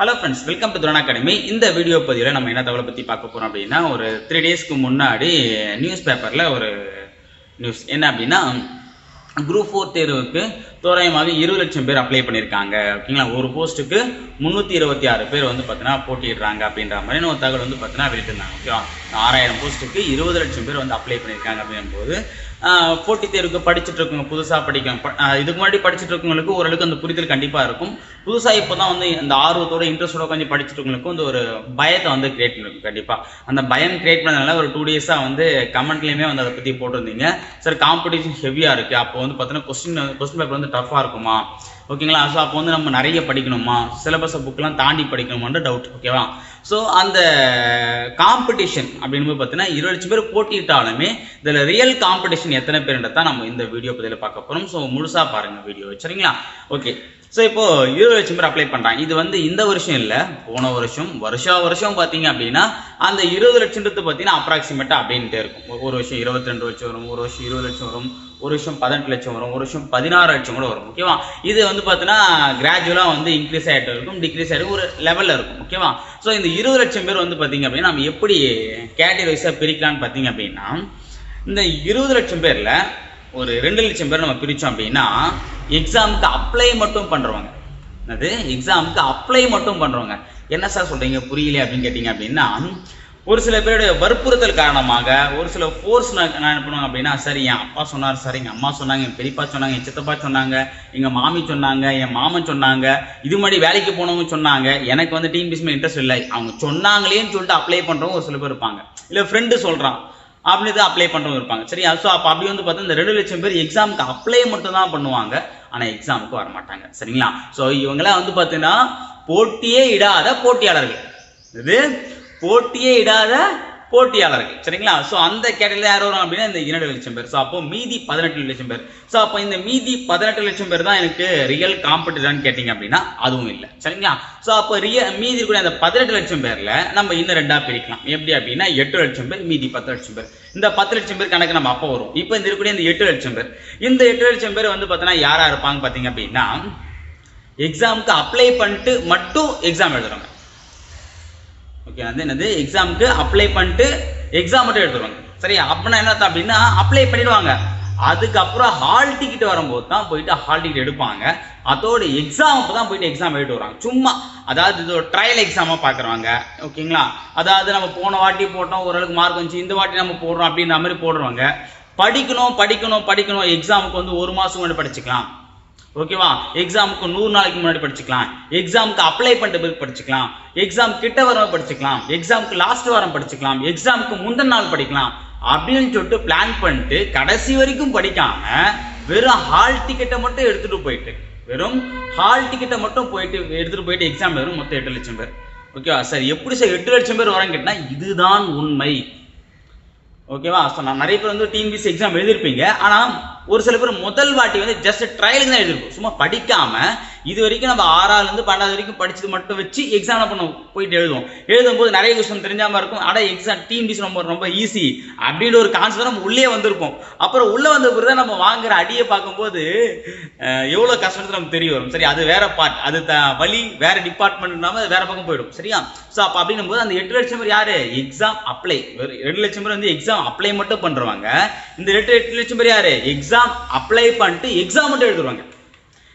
Hello friends welcome to Thurana academy இந்த video பதிவில் நம்ம என்ன தகவலை பற்றி பார்க்க போகிறோம் அப்படின்னா ஒரு த்ரீ டேஸ்க்கு முன்னாடி நியூஸ் பேப்பரில் ஒரு நியூஸ் என்ன அப்படின்னா குரூப் ஃபோர் தேர்வுக்கு தோராயமாக இருபது லட்சம் பேர் அப்ளை பண்ணியிருக்காங்க. ஓகேங்களா? ஒரு போஸ்ட்டுக்கு முந்நூற்றி இருபத்தி ஆறு பேர் வந்து பார்த்தீங்கன்னா போட்டிடுறாங்க அப்படின்ற மாதிரி ஒரு தகவல் வந்து பார்த்தீங்கன்னா வெளியிட்டிருந்தாங்க. ஓகேவா? ஆறாயிரம் போஸ்ட்டுக்கு இருபது லட்சம் பேர் வந்து அப்ளை பண்ணியிருக்காங்க அப்படிங்கும்போது போட்டித் தேர்வுக்கு படிச்சுட்டு இருக்கவங்க புதுசாக படிக்க இதுக்கு முன்னாடி படிச்சுட்டு இருக்கவங்களுக்கு ஓரளவுக்கு அந்த புரிதல் கண்டிப்பாக இருக்கும். புதுசாக இப்போ தான் வந்து அந்த ஆர்வத்தோட இன்ட்ரெஸ்டோட கொஞ்சம் படிச்சுட்டு இருக்கவங்களுக்கு வந்து ஒரு பயத்தை வந்து கிரியேட் பண்ணிருக்கும் கண்டிப்பாக அந்த பயம் கிரியேட் பண்ணதுனால ஒரு டூ டேஸாக வந்து கமெண்ட்லேயுமே வந்து அதை பற்றி போட்டிருந்தீங்க. சார் காம்படிஷன் ஹெவியாக இருக்குது அப்போ வந்து பார்த்தீங்கன்னா கொஸ்டின் கொஸ்டின் பேப்பர் வந்து டஃப்பாக இருக்குமா? ஓகேங்களா ஸோ அப்போ வந்து நம்ம நிறைய படிக்கணுமா? சிலபஸை புக்கெலாம் தாண்டி படிக்கணுமான்ற டவுட் ஓகேவா ஸோ அந்த காம்படிஷன் அப்படின்னு பார்த்தீங்கன்னா இருபது லட்சம் பேர் போட்டியிட்டாலுமே இதில் ரியல் காம்படிஷன் எத்தனை பேருன்றதான் நம்ம இந்த வீடியோ பதிவில் பார்க்க போகிறோம் ஸோ முழுசாக பாருங்கள் வீடியோ சரிங்களா? ஓகே ஸோ இப்போ இருபது லட்சம் பேர் அப்ளை பண்ணுறாங்க இது வந்து இந்த வருஷம் இல்லை போன வருஷம். வருஷா வருஷம் பார்த்தீங்க அப்படின்னா அந்த இருபது லட்சம்ன்றது பார்த்தீங்கன்னா அப்ராக்சிமேட்டாக அப்படின்ட்டு இருக்கும். ஒரு- ஒரு வருஷம் இருபத்தி ரெண்டு லட்சம் வரும் ஒரு வருஷம் இருபது லட்சம் வரும் ஒரு வருஷம் பதினெட்டு லட்சம் வரும் ஒரு வருஷம் பதினாறு லட்சம் கூட வரும் ஓகேவா இது வந்து பார்த்தீங்கன்னா கிராஜுவலாக வந்து இன்க்ரீஸ் ஆகிட்டு இருக்கும் டிக்ரீஸ் ஆகிட்டு ஒரு லெவலில் இருக்கும் ஓகேவா ஸோ இந்த இருபது லட்சம் பேர் வந்து பார்த்தீங்க அப்படின்னா நம்ம எப்படி கேட்டகரிஸாக பிரிக்கலான்னு பிரிக்கலாம்னு பார்த்தீங்க அப்படின்னா இந்த இருபது லட்சம் பேரில் ஒரு ரெண்டு லட்சம் பேர் நம்ம பிரித்தோம் அப்படின்னா எக்ஸாமுக்கு அப்ளை மட்டும் பண்ணுறவங்க அது எக்ஸாமுக்கு அப்ளை மட்டும் பண்ணுறவங்க என்ன சார் சொல்கிறீங்க புரியல அப்படின்னு கேட்டிங்க அப்படின்னா ஒரு சில பேருடைய வற்புறுத்தல் காரணமாக ஒரு சில ஃபோர்ஸ் நான் என்ன பண்ணுவாங்க அப்படின்னா சரி என் அப்பா சொன்னார் சார் எங்கள் அம்மா சொன்னாங்க என் பெரியப்பா சொன்னாங்க என் சித்தப்பா சொன்னாங்க எங்கள் மாமி சொன்னாங்க என் மாமன் சொன்னாங்க இது மாதிரி வேலைக்கு போனவங்க சொன்னாங்க எனக்கு வந்து டீம் பிஸ்மே இன்ட்ரெஸ்ட் இல்லை. அவங்க சொன்னாங்களேன்னு சொல்லிட்டு அப்ளை பண்ணுறவங்க ஒரு சில பேர் இருப்பாங்க. இல்லை ஃப்ரெண்டு சொல்கிறான் அப்படின்னு தான் அப்ளை பண்ணுறவங்க இருப்பாங்க. சரியா? ஸோ அப்போ அப்படி வந்து பார்த்தா இந்த ரெண்டு லட்சம் பேர் எக்ஸாமுக்கு அப்ளை மட்டும் தான் பண்ணுவாங்க. ஆனால் எக்ஸாமுக்கு வர மாட்டாங்க சரிங்களா? ஸோ இவங்கெல்லாம் வந்து பார்த்தீங்கன்னா போட்டியே இடாத போட்டியாளர்கள். இது போட்டியே இடாத போட்டியாளர்கள். சரிங்களா? ஸோ அந்த கேட்டகரியில் யார் வரும் அப்படின்னா இந்த இரண்டு லட்சம் பேர். ஸோ அப்போ மீதி பதினெட்டு லட்சம் பேர். ஸோ அப்போ இந்த மீதி பதினெட்டு லட்சம் பேர் தான் எனக்கு ரியல் காம்படிட்டர்னு கேட்டிங்க அப்படின்னா அதுவும் இல்லை. சரிங்களா? ஸோ அப்போ ரிய மீதி இருக்கக்கூடிய அந்த பதினெட்டு லட்சம் பேரில் நம்ம இன்னும் ரெண்டாக பிரிக்கலாம். எப்படி அப்படின்னா எட்டு லட்சம் பேர் மீதி பத்து லட்சம் பேர். இந்த பத்து லட்சம் பேர் கணக்கு நம்ம அப்போ வரும். இப்போ இந்த இருக்கக்கூடிய இந்த எட்டு லட்சம் பேர். இந்த எட்டு லட்சம் பேர் வந்து பார்த்தோன்னா யாராக இருப்பாங்க பார்த்தீங்க அப்படின்னா எக்ஸாமுக்கு அப்ளை பண்ணிட்டு மட்டும் எக்ஸாம் எழுதுறவங்க. ஓகே வந்து என்னது? எக்ஸாமுக்கு அப்ளை பண்ணிட்டு எக்ஸாம் மட்டும் எடுத்துருவாங்க. சரியா? அப்படின்னா என்ன அப்படின்னா அப்ளை பண்ணிடுவாங்க. அதுக்கப்புறம் ஹால் டிக்கெட் வரும்போது தான் போயிட்டு ஹால் டிக்கெட் எடுப்பாங்க. அதோட எக்ஸாமுக்கு தான் போயிட்டு எக்ஸாம் எழுதிட்டு வராங்க சும்மா அதாவது இது ஒரு ட்ரையல் எக்ஸாமாக பார்க்குறாங்க ஓகேங்களா அதாவது நம்ம போன வாட்டி போட்டோம் ஓரளவுக்கு மார்க் வந்துச்சு இந்த வாட்டி நம்ம போடுறோம் அப்படின்ற மாதிரி போடுறவங்க. படிக்கணும் படிக்கணும் படிக்கணும். எக்ஸாமுக்கு வந்து ஒரு மாதம் முன்னாடி படிச்சுக்கலாம். ஓகேவா எக்ஸாமுக்கு நூறு நாளைக்கு முன்னாடி படிச்சுக்கலாம். எக்ஸாமுக்கு அப்ளை பண்ணிட்டு பிறகு படிச்சுக்கலாம். எக்ஸாம் கிட்ட வர படிச்சுக்கலாம். எக்ஸாமுக்கு லாஸ்ட் வாரம் படிச்சுக்கலாம். எக்ஸாமுக்கு முந்தின நாள் படிக்கலாம். அப்படின்னு சொல்லிட்டு பிளான் பண்ணிட்டு கடைசி வரைக்கும் படிக்காம வெறும் ஹால் டிக்கெட்டை மட்டும் எடுத்துட்டு போயிட்டு வெறும் ஹால் டிக்கெட்டை மட்டும் போயிட்டு எடுத்துட்டு போயிட்டு எக்ஸாம் வரும் மொத்தம் எட்டு லட்சம் பேர். ஓகேவா சார் எப்படி சார் எட்டு லட்சம் பேர் வரான்னு கேட்டால் இதுதான் உண்மை. ஓகேவா ஸோ நான் நிறைய பேர் வந்து டிஎன்பிசி எக்ஸாம் எழுதியிருப்பீங்க. ஆனால் ஒரு சில பேர் முதல் வாட்டி வந்து ஜஸ்ட் ட்ரையலுக்கு தான் எழுதிருப்போம் சும்மா படிக்காம இது வரைக்கும் நம்ம ஆறாவதுலேருந்து பன்னெண்டாவது வரைக்கும் படிச்சது மட்டும் வச்சு எக்ஸாம் பண்ணுவோம் போயிட்டு எழுதுவோம். எழுதும் போது நிறைய விஷயம் தெரிஞ்சாம இருக்கும். ஆனால் எக்ஸாம் டிஎன்பிசி ரொம்ப ரொம்ப ஈஸி அப்படின்ற ஒரு கான்செப்ட் நம்ம உள்ளே வந்திருப்போம். அப்புறம் உள்ளே வந்த பிறகு தான் நம்ம வாங்குற அடியை பார்க்கும்போது எவ்வளோ கஷ்டம்னு நமக்கு தெரிய வரும். சரி அது வேற பார்ட் அது த வழி வேற டிபார்ட்மெண்ட் இல்லாமல் வேற பக்கம் போயிடும். சரியா? ஸோ அப்போ அப்படின்னும் போது அந்த எட்டு லட்சம் பேர் யாரு? எக்ஸாம் அப்ளை ரெண்டு லட்சம் பேர் வந்து எக்ஸாம் அப்ளை மட்டும் பண்றவங்க. இந்த எட்டு எட்டு லட்சம் பேர் யாரு? எக்ஸாம் அப்ளை பண்ணிட்டு எக்ஸாம் மட்டும் எழுதுவாங்க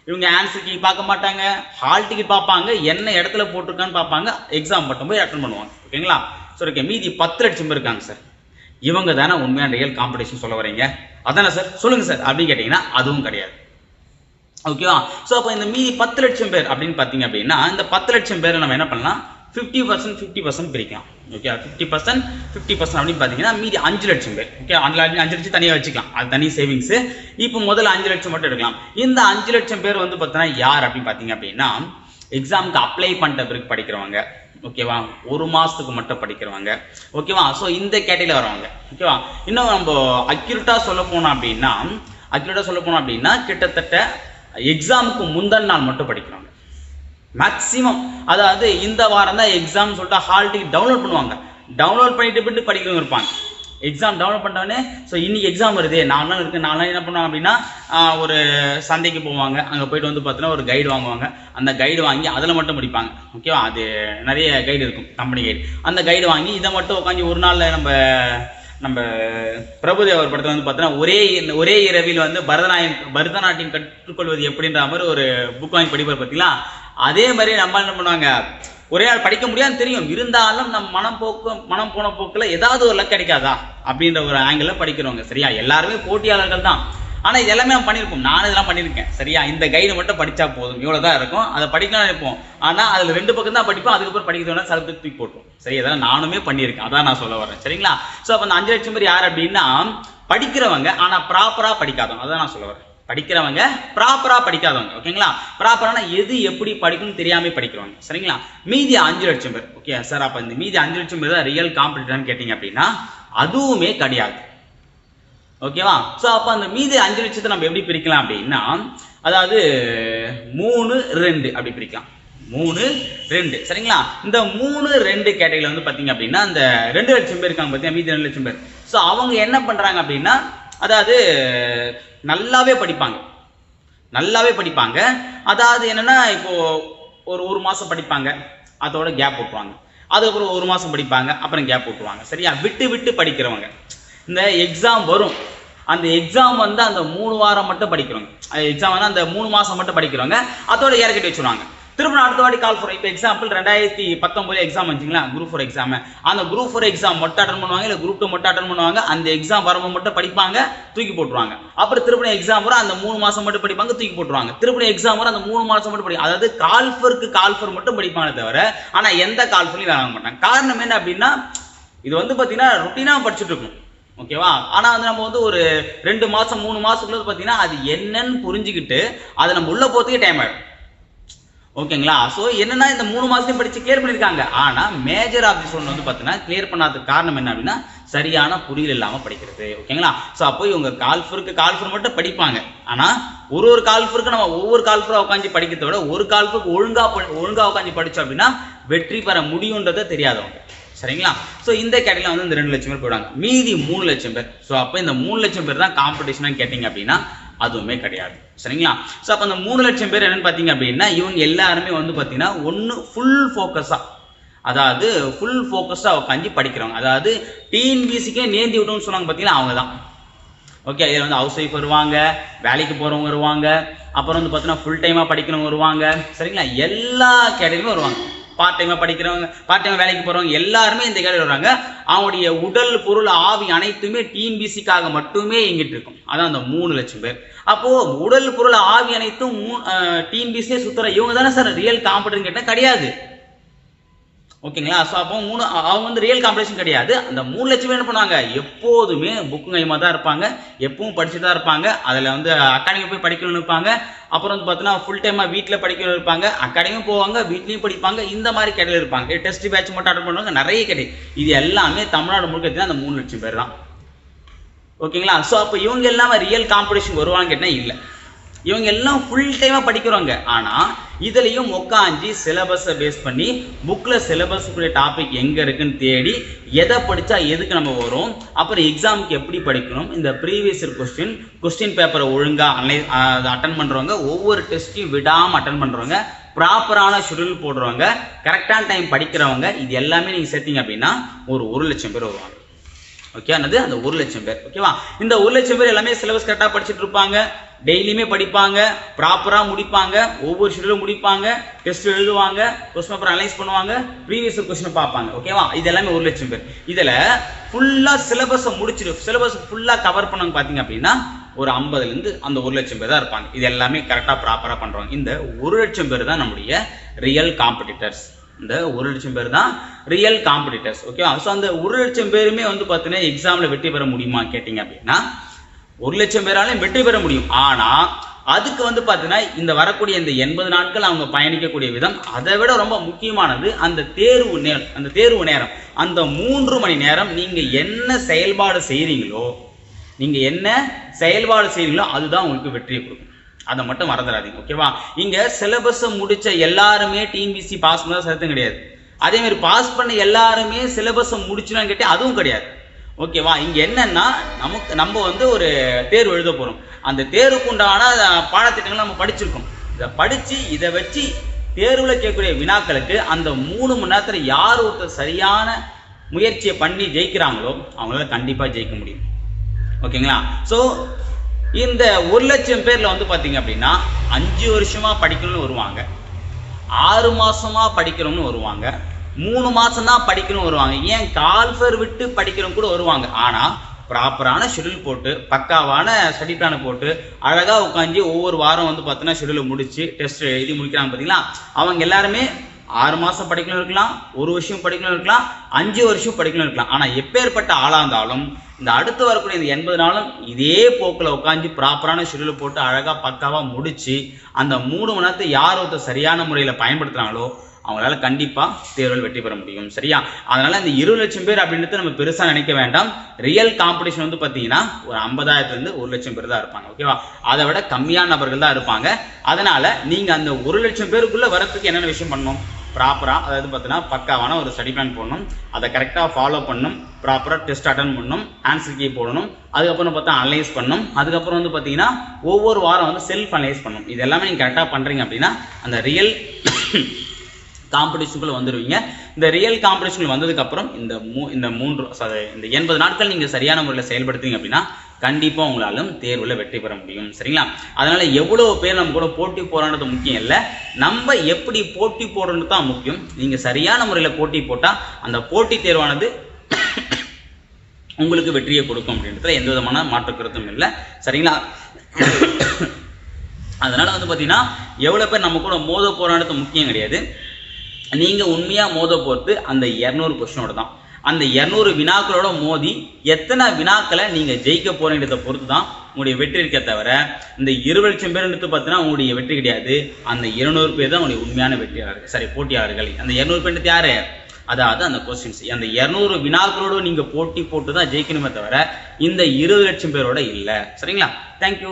இவங்க ஆன்சர் கீ பார்க்க மாட்டாங்க. ஹால் டிக்கெட் பார்ப்பாங்க. என்ன இடத்துல போட்டிருக்கான்னு பார்ப்பாங்க. எக்ஸாம் மட்டும் போய் அட்டன் பண்ணுவாங்க. ஓகேங்களா சரி ஓகே மீதி பத்து லட்சம் பேர் இருக்காங்க சார் இவங்க தானே உண்மையான ரியல் காம்படிஷன் சொல்ல வரீங்க. அதானே சார் சொல்லுங்க சார் அப்படின்னு கேட்டிங்கன்னா அதுவும் கிடையாது. ஓகேவா ஸோ அப்போ இந்த மீதி பத்து லட்சம் பேர் அப்படின்னு பார்த்தீங்க அப்படின்னா இந்த பத்து லட்சம் பேரை நம்ம என்ன பண்ணலாம்? ஃபிஃப்டி பர்சன்ட் ஃபிஃப்டி பர்சன்ட் பிரிக்கலாம். Okay fifty percent fifty percent அப்படின்னு பார்த்தீங்கன்னா மீதி அஞ்சு லட்சம் பேர். ஓகே அஞ்சு அஞ்சு லட்சம் தனியாக வச்சுக்கலாம். அது தனி சேவிங்ஸு இப்போ முதல்ல அஞ்சு லட்சம் மட்டும் எடுக்கலாம். இந்த அஞ்சு லட்சம் பேர் வந்து பார்த்தீங்கன்னா யார் அப்படின்னு பார்த்தீங்க அப்படின்னா எக்ஸாமுக்கு அப்ளை பண்ணிட்ட பிறகு படிக்கிறவங்க. ஓகேவா ஒரு மாதத்துக்கு மட்டும் படிக்கிறவங்க. ஓகேவா ஸோ இந்த கேட்டகரியில் வரவங்க. ஓகேவா இன்னும் நம்ம அக்யூரேட்டாக சொல்ல போனோம் அப்படின்னா அக்யூரேட்டாக சொல்ல போனோம் அப்படின்னா கிட்டத்தட்ட எக்ஸாமுக்கு முந்தன் நாள் மட்டும் படிக்கிறோம் மேக்ஸிமம் அதாவது இந்த வாரம் தான் எக்ஸாம் சொல்லிட்டு ஹால் டிக்கெட் டவுன்லோட் பண்ணுவாங்க. டவுன்லோட் பண்ணிட்டு போயிட்டு படிக்கிறவங்க இருப்பாங்க. எக்ஸாம் டவுன்லோட் பண்ணோடனே ஸோ இன்னைக்கு எக்ஸாம் வருது நாலு நாள் இருக்கு நாலு நாள் என்ன பண்ணுவாங்க அப்படின்னா ஒரு சந்தைக்கு போவாங்க. அங்கே போயிட்டு வந்து பார்த்தீங்கன்னா ஒரு கைடு வாங்குவாங்க. அந்த கைடு வாங்கி அதில் மட்டும் படிப்பாங்க. ஓகேவா அது நிறைய கைடு இருக்கும் கம்பெனி கைடு அந்த கைடு வாங்கி இதை மட்டும் உட்காந்து ஒரு நாளில் நம்ம நம்ம பிரபுதேவர் படத்தில் வந்து பார்த்தோன்னா ஒரே ஒரே இரவில் வந்து பரதநாயகம் பரதநாட்டியம் கற்றுக்கொள்வது எப்படின்ற மாதிரி ஒரு புக் வாங்கி படிப்பார் பார்த்தீங்களா அதே மாதிரி நம்ம என்ன பண்ணுவாங்க ஒரே ஆள் படிக்க முடியாதுன்னு தெரியும். இருந்தாலும் நம்ம மனம் போக்கு மனம் போன போக்கில் ஏதாவது ஒரு லக் கிடைக்காதா? அப்படின்ற ஒரு ஆங்கிளில் படிக்கிறவங்க சரியா? எல்லாருமே போட்டியாளர்கள் தான். ஆனால் இது எல்லாமே நம்ம பண்ணியிருப்போம் நான் இதெல்லாம் பண்ணியிருக்கேன் சரியா? இந்த கைடு மட்டும் படித்தா போதும். இவ்வளோ தான் இருக்கும். அதை படிக்கணும்னு நினைப்போம். ஆனால் அதில் ரெண்டு பக்கம் தான் படிப்போம். அதுக்கப்புறம் படிக்கிறதுனா சில தூக்கி போட்டுரும் சரி இதெல்லாம் நானுமே பண்ணியிருக்கேன். அதான் நான் சொல்ல வரேன் சரிங்களா? ஸோ அப்போ அந்த அஞ்சு லட்சம் பேர் யார் அப்படின்னா படிக்கிறவங்க ஆனால் ப்ராப்பராக படிக்காதவங்க. அதான் நான் சொல்ல வரேன் படிக்கிறவங்க ப்ராப்பராக படிக்காதவங்க ஓகேங்களா ப்ராப்பரான எது எப்படி படிக்கணும்னு தெரியாமல் படிக்கிறவங்க சரிங்களா? மீதி அஞ்சு லட்சம் பேர் ஓகே சார் அப்போ இந்த மீதி அஞ்சு லட்சம் பேர் தான் ரியல் காம்படிட்டர்னு கேட்டிங்க அப்படின்னா அதுவுமே கிடையாது. ஓகேவா ஸோ அப்போ அந்த மீதி அஞ்சு லட்சத்தை நம்ம எப்படி பிரிக்கலாம் அப்படின்னா அதாவது மூணு ரெண்டு அப்படி பிரிக்கலாம். மூணு ரெண்டு சரிங்களா? இந்த மூணு ரெண்டு கேட்டகரியில் வந்து பார்த்தீங்க அப்படின்னா அந்த ரெண்டு லட்சம் பேர் இருக்காங்க பார்த்தீங்கன்னா மீதி ரெண்டு லட்சம் பேர். ஸோ அவங்க என்ன பண்ணுறாங்க அப்படின்னா அதாவது நல்லாவே படிப்பாங்க. நல்லாவே படிப்பாங்க. அதாவது என்னன்னா இப்போ ஒரு ஒரு மாதம் படிப்பாங்க. அதோட கேப் விட்டுவாங்க அதுக்கப்புறம் ஒரு மாதம் படிப்பாங்க. அப்புறம் கேப் விட்டுருவாங்க. சரியா? விட்டு விட்டு படிக்கிறவங்க. இந்த எக்ஸாம் வரும். அந்த எக்ஸாம் வந்து அந்த மூணு வாரம் மட்டும் படிக்கிறவங்க. எக்ஸாம் வந்து அந்த மூணு மாதம் மட்டும் படிக்கிறவங்க. அதோட இறக்கிட்டு வச்சுருவாங்க திரும்ப அடுத்த வாட்டி கால் ஃபார் இப்போ எக்ஸாம்பிள் ரெண்டாயிரத்தி பத்தொம்பது எக்ஸாம் வச்சுங்களா குரூப் ஃபோர் எக்ஸாம் அந்த குரூப் ஃபோர் எக்ஸாம் மட்டும் அட்டன் பண்ணுவாங்க இல்லை குரூப் டூ மட்டும் அட்டன் பண்ணுவாங்க அந்த எக்ஸாம் வரும்போது மட்டும் படிப்பாங்க தூக்கி போட்டுருவாங்க. அப்புறம் திருப்பணி எக்ஸாம் வரும் அந்த மூணு மாதம் மட்டும் படிப்பாங்க தூக்கி போட்டுருவாங்க. திருப்பணி எக்ஸாம் வரும் அந்த மூணு மாதம் மட்டும் படி அதாவது கால்ஃபருக்கு கால்ஃபர் மட்டும் படிப்பாங்க தவிர ஆனால் எந்த கால்ஃபர்லையும் வேலை மாட்டாங்க. காரணம் என்ன அப்படின்னா இது வந்து பார்த்தீங்கன்னா ருட்டீனாக படிச்சுட்டு இருக்கும் ஓகேவா ஆனால் வந்து நம்ம வந்து ஒரு ரெண்டு மாதம் மூணு மாதத்துக்குள்ளே பார்த்தீங்கன்னா அது என்னன்னு புரிஞ்சுக்கிட்டு அதை நம்ம உள்ளே போகிறதுக்கே டைம் ஆகிடும் ஓகேங்களா? ஸோ என்னன்னா இந்த மூணு மாதத்தையும் படித்து கிளியர் பண்ணியிருக்காங்க ஆனால் மேஜர் ஆஃபீஸ் ஒன்று வந்து பார்த்தீங்கன்னா கிளியர் பண்ணாததுக்கு காரணம் என்ன அப்படின்னா சரியான புரியல் இல்லாமல் படிக்கிறது. ஓகேங்களா? ஸோ அப்போ இவங்க கால்ஃபருக்கு கால்ஃபர் மட்டும் படிப்பாங்க. ஆனால் ஒரு ஒரு கால்ஃபருக்கு நம்ம ஒவ்வொரு கால்ஃபராக உட்காந்து படிக்கிறத விட ஒரு கால்ஃபருக்கு ஒழுங்காக ஒழுங்காக உட்காந்து படித்தோம் அப்படின்னா வெற்றி பெற முடியுன்றதை தெரியாதவங்க சரிங்களா? ஸோ இந்த கேட்டகரியில் வந்து இந்த ரெண்டு லட்சம் பேர் போயிடுவாங்க. மீதி மூணு லட்சம் பேர். ஸோ அப்போ இந்த மூணு லட்சம் பேர் தான் காம்படிஷனாக கேட்டிங்க அப்படின்னா அதுவுமே கிடையாது. சரிங்களா? ஸோ அப்போ அந்த மூணு லட்சம் பேர் என்னன்னு பார்த்தீங்க அப்படின்னா இவங்க எல்லாருமே வந்து பார்த்தீங்கன்னா ஒன்று ஃபுல் ஃபோக்கஸாக அதாவது ஃபுல் ஃபோக்கஸ்டாக உட்காந்து படிக்கிறவங்க. அதாவது டிஎன்பிசிக்கே நேந்தி விட்டோம்னு சொன்னாங்க பார்த்தீங்கன்னா அவங்க தான் ஓகே இதில் வந்து ஹவுஸ் ஒய்ஃப் வருவாங்க வேலைக்கு போகிறவங்க வருவாங்க அப்புறம் வந்து பார்த்தீங்கன்னா ஃபுல் டைமாக படிக்கிறவங்க வருவாங்க. சரிங்களா? எல்லா கேட்டகரியுமே வருவாங்க. பார்ட் டைமாக படிக்கிறவங்க பார்ட் டைம் வேலைக்கு போகிறவங்க எல்லாருமே இந்த கேள்வி வர்றாங்க. அவங்களுடைய உடல் பொருள் ஆவி அனைத்துமே டிஎன்பிசிக்காக மட்டுமே இங்கிட்டு இருக்கும். அதான் அந்த மூணு லட்சம் பேர். அப்போது உடல் பொருள் ஆவி அனைத்தும் மூ டிஎன்பிசியே சுற்றுற இவங்க தானே சார்? ரியல் காம்படின்னு கேட்டால் கிடையாது. ஓகேங்களா? ஸோ அப்போ மூணு அவங்க வந்து ரியல் காம்படிஷன் கிடையாது. அந்த மூணு லட்சம் என்ன பண்ணுவாங்க? எப்போதுமே புக்கு கைமாக தான் இருப்பாங்க. எப்பவும் படிச்சுட்டு தான் இருப்பாங்க. அதில் வந்து அகாடமி போய் படிக்கணும்னு இருப்பாங்க. அப்புறம் வந்து பார்த்தீங்கன்னா ஃபுல் டைமாக வீட்டில் படிக்கணும் இருப்பாங்க. அகாடமியும் போவாங்க வீட்லேயும் படிப்பாங்க. இந்த மாதிரி கடையில் இருப்பாங்க. டெஸ்ட் பேட்ச் மட்டும் அட்டன் பண்ணுவாங்க. நிறைய கிடையாது இது எல்லாமே தமிழ்நாடு முழுக்க அந்த மூணு லட்சம் பேர் தான். ஓகேங்களா? ஸோ அப்போ இவங்க எல்லாமே ரியல் காம்படிஷன் வருவாங்க கேட்டால் இல்லை. இவங்க எல்லாம் ஃபுல் டைமாக படிக்கிறவங்க. ஆனால் இதுலேயும் உட்காந்து சிலபஸை பேஸ் பண்ணி புக்கில் சிலபஸுக்குரிய டாபிக் எங்கே இருக்குன்னு தேடி எதை படித்தா எதுக்கு நம்ம வரும் அப்புறம் எக்ஸாமுக்கு எப்படி படிக்கணும் இந்த ப்ரீவியஸ் கொஸ்டின் கொஸ்டின் பேப்பரை ஒழுங்காக அனை அதை அட்டன் பண்ணுறவங்க ஒவ்வொரு டெஸ்ட்டையும் விடாமல் அட்டன் பண்ணுறவங்க ப்ராப்பரான ஷெடியூல் போடுறவங்க கரெக்டான டைம் படிக்கிறவங்க இது எல்லாமே நீங்கள் சேர்த்தீங்க அப்படின்னா ஒரு ஒரு லட்சம் பேர் வருவாங்க. ஓகே என்னது? அந்த ஒரு லட்சம் பேர். ஓகேவா இந்த ஒரு லட்சம் பேர் எல்லாமே சிலபஸ் கரெக்டாக படிச்சுட்டு இருப்பாங்க. டெய்லியுமே படிப்பாங்க. ப்ராப்பராக முடிப்பாங்க. ஒவ்வொரு ஷெடியூலும் முடிப்பாங்க. டெஸ்ட் எழுதுவாங்க. கொஸ்டின் பேப்பர் அனலைஸ் பண்ணுவாங்க. ப்ரீவியஸ் கொஸ்டின் பார்ப்பாங்க. ஓகேவா இது எல்லாமே ஒரு லட்சம் பேர். இதில் ஃபுல்லாக சிலபஸை முடிச்சுட்டு சிலபஸ் ஃபுல்லாக கவர் பண்ணவங்க பார்த்தீங்க அப்படின்னா ஒரு ஐம்பதுலேருந்து அந்த ஒரு லட்சம் பேர் தான் இருப்பாங்க. இது எல்லாமே கரெக்டாக ப்ராப்பராக பண்ணுறவங்க இந்த ஒரு லட்சம் பேர் தான் நம்முடைய ரியல் காம்படிட்டர்ஸ் இந்த ஒரு லட்சம் பேர் தான் ரியல் காம்படிட்டர்ஸ் ஓகேவா ஸோ அந்த ஒரு லட்சம் பேருமே வந்து பார்த்தீங்கன்னா எக்ஸாமில் வெற்றி பெற முடியுமா கேட்டிங்க அப்படின்னா ஒரு லட்சம் பேராலையும் வெற்றி பெற முடியும். ஆனால் அதுக்கு வந்து பார்த்தீங்கன்னா இந்த வரக்கூடிய இந்த எண்பது நாட்கள் அவங்க பயணிக்கக்கூடிய விதம் அதை விட ரொம்ப முக்கியமானது அந்த தேர்வு நேரம் அந்த தேர்வு நேரம். அந்த மூன்று மணி நேரம் நீங்கள் என்ன செயல்பாடு செய்கிறீங்களோ நீங்கள் என்ன செயல்பாடு செய்கிறீங்களோ அதுதான் உங்களுக்கு வெற்றியை கொடுக்கும். அதை மட்டும் மறந்துடாதீங்க ஓகேவா இங்கே சிலபஸை முடிச்ச எல்லாருமே டிஎன்பிசி பாஸ் பண்ண சரித்தம் கிடையாது. அதே மாதிரி பாஸ் பண்ண எல்லாருமே சிலபஸை முடிச்சுனான்னு கேட்டால் அதுவும் கிடையாது. ஓகேவா இங்க என்னன்னா நமக்கு நம்ம வந்து ஒரு தேர்வு எழுத போறோம். அந்த தேர்வுக்கு உண்டான பாடத்திட்டங்களை நம்ம படிச்சிருக்கோம். இதை படிச்சு இதை வச்சு தேர்வில் கேட்கக்கூடிய வினாக்களுக்கு அந்த மூணு மணி நேரத்தில் யார் ஒருத்தர் சரியான முயற்சியை பண்ணி ஜெயிக்கிறாங்களோ அவங்களால கண்டிப்பாக ஜெயிக்க முடியும். ஓகேங்களா ஸோ இந்த ஒரு லட்சம் பேர்ல வந்து பாத்தீங்க அப்படின்னா அஞ்சு வருஷமா படிக்கணும்னு வருவாங்க. ஆறு மாசமா படிக்கணும்னு வருவாங்க. மூணு மாசம் தான் படிக்கணும் வருவாங்க. ஏன் கால்ஃபர் விட்டு படிக்கிறவங்க கூட வருவாங்க. ஆனா ப்ராப்பரான ஷெடியூல் போட்டு பக்காவான ஸ்டடி பிளானை போட்டு அழகாக உட்காந்து ஒவ்வொரு வாரம் வந்து பார்த்தோன்னா ஷெடியூலை முடிச்சு டெஸ்ட் எழுதி முடிக்கிறாங்க பார்த்தீங்களா அவங்க எல்லாருமே ஆறு மாதம் படிக்கணும் இருக்கலாம் ஒரு வருஷம் படிக்கணும் இருக்கலாம் அஞ்சு வருஷம் படிக்கணும் இருக்கலாம். ஆனால் எப்பேற்பட்ட ஆளாக இருந்தாலும் இந்த அடுத்து வரக்கூடிய இந்த எண்பது நாளும் இதே போக்கில் உட்காந்து ப்ராப்பரான ஷெடியூல் போட்டு அழகாக பக்காவாக முடித்து அந்த மூணு மணி நேரத்தை யார் ஒருத்தர் சரியான முறையில் பயன்படுத்துகிறாங்களோ அவங்களால கண்டிப்பாக தேர்வில் வெற்றி பெற முடியும். சரியா? அதனால இந்த இருபது லட்சம் பேர் அப்படின்றது நம்ம பெருசாக நினைக்க வேண்டாம். ரியல் காம்படிஷன் வந்து பார்த்தீங்கன்னா ஒரு ஐம்பதாயிரத்துலேருந்து ஒரு லட்சம் பேர் தான் இருப்பாங்க. ஓகேவா அதை விட கம்மியான நபர்கள் தான் இருப்பாங்க. அதனால நீங்கள் அந்த ஒரு லட்சம் பேருக்குள்ளே வரத்துக்கு என்னென்ன விஷயம் பண்ணணும்? ப்ராப்பராக அதாவது பார்த்தீங்கன்னா பக்காவான ஒரு ஸ்டடி பிளான் போடணும். அதை கரெக்டாக ஃபாலோ பண்ணணும். ப்ராப்பராக டெஸ்ட் அட்டன் பண்ணணும். ஆன்சர் கீ போடணும். அதுக்கப்புறம் பார்த்தா அனலைஸ் பண்ணணும். அதுக்கப்புறம் வந்து பார்த்தீங்கன்னா ஒவ்வொரு வாரம் வந்து செல்ஃப் அனலைஸ் பண்ணணும். இது எல்லாமே நீங்கள் கரெக்டாக பண்ணுறீங்க அப்படின்னா அந்த ரியல் காம்படிஷனுக்குள்ளே வந்துடுவீங்க இந்த ரியல் காம்படிஷன் வந்ததுக்கப்புறம் இந்த மூ இந்த மூன்று இந்த எண்பது நாட்கள் நீங்கள் சரியான முறையில் செயல்படுத்துங்க அப்படின்னா கண்டிப்பாக உங்களாலும் தேர்வில் வெற்றி பெற முடியும். சரிங்களா? அதனால் எவ்வளோ பேர் நம்ம கூட போட்டி போராடுறது முக்கியம் இல்லை. நம்ம எப்படி போட்டி போடுறது தான் முக்கியம். நீங்கள் சரியான முறையில் போட்டி போட்டால் அந்த போட்டி தேர்வானது உங்களுக்கு வெற்றியை கொடுக்கும் அப்படின்றதுல எந்த விதமான மாற்று கருத்தும் இல்லை. சரிங்களா? அதனால் வந்து பார்த்தீங்கன்னா எவ்வளோ பேர் நம்ம கூட மோத போராடுறது முக்கியம் கிடையாது. நீங்கள் உண்மையாக மோத போகிறது அந்த இரநூறு கொஷினோட தான். அந்த இரநூறு வினாக்களோட மோதி எத்தனை வினாக்களை நீங்கள் ஜெயிக்க போறீங்கிறத பொறுத்து தான் உங்களுடைய வெற்றி இருக்க தவிர இந்த இருபது லட்சம் பேர் எடுத்து பார்த்தீங்கன்னா உங்களுடைய வெற்றி கிடையாது. அந்த இருநூறு பேர் தான் உங்களுடைய உண்மையான வெற்றியாளர்கள் சரி போட்டியாளர்கள். அந்த இரநூறு பேர் யாரு? அதாவது அந்த கொஸ்டின்ஸ் அந்த இரநூறு வினாக்களோட நீங்கள் போட்டி போட்டு தான் ஜெயிக்கணுமே தவிர இந்த இருபது லட்சம் பேரோட இல்லை. சரிங்களா? தேங்க்யூ